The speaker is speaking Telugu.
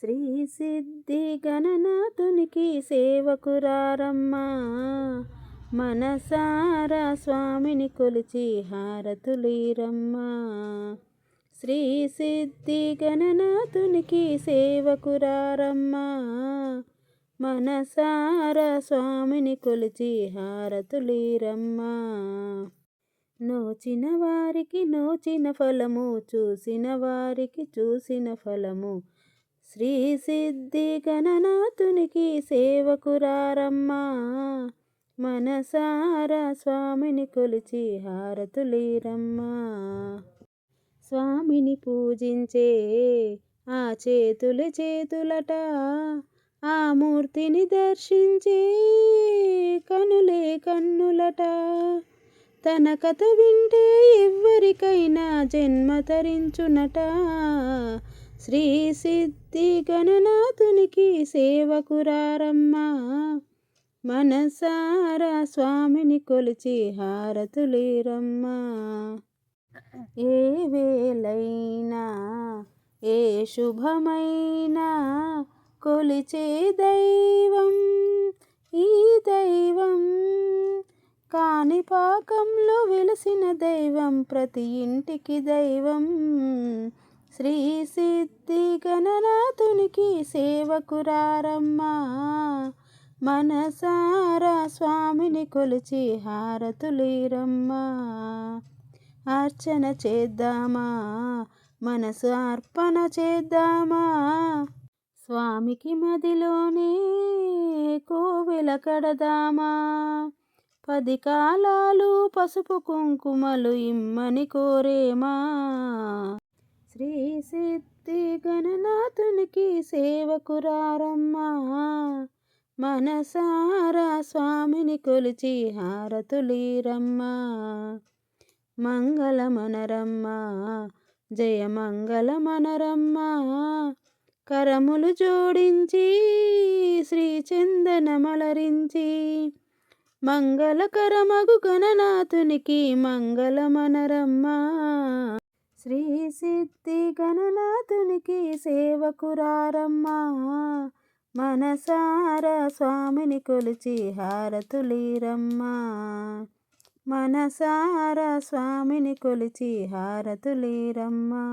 శ్రీ సిద్ధి గణనాథునికి సేవకురారమ్మా. మనసారా స్వామిని కొలిచి హారతులీరమ్మా. శ్రీ సిద్ధి గణనాథునికి సేవకురారమ్మా. మనసారా స్వామిని కొలిచి హారతులీరమ్మా. నోచిన వారికి నోచిన ఫలము చూసిన వారికి చూసిన ఫలము శ్రీ సిద్ధి గణనాథునికి సేవకురారమ్మా. మనసారా స్వామిని కొలిచి హారతులీరమ్మా. స్వామిని పూజించే ఆ చేతులు చేతులట ఆ మూర్తిని దర్శించే కనులే కన్నులట. తన కథ వింటే ఎవరికైనా జన్మ తరించునట. శ్రీ సిద్ధి గణనాథునికి సేవకురారమ్మా. మనసారా స్వామిని కొలిచి హారతులేరమ్మా. ఏ వేలైనా ఏ శుభమైనా కొలిచే దైవం ఈ దైవం కాణిపాకంలో వెలిసిన దైవం ప్రతి ఇంటికి దైవం. శ్రీ సిద్ధి గణనాథునికి సేవకురారమ్మా. మనసారా స్వామిని కొలిచి హారతులీరమ్మా. అర్చన చేద్దామా? మనసు అర్పణ చేద్దామా? స్వామికి మదిలోనే కోవెల కడదామా? పది కాలాలు పసుపు కుంకుమలు ఇమ్మని కోరేమా? శ్రీ సిద్ధి గణనాథునికి సేవకురారమ్మా. మనసారా స్వామిని కొలిచి హారతులీరమ్మా. మంగళమనరమ్మా జయ మంగళమనరమ్మా. కరములు జోడించి శ్రీ చందనమలరించి మంగళకరమగు గణనాథునికి మంగళమనరమ్మా. శ్రీ సిద్ధి గణనాథునికి సేవకురారమ్మా. మనసారా స్వామిని కొలిచి హారతులీరమ్మా. మనసారా స్వామిని కొలిచి హారతులీరమ్మా.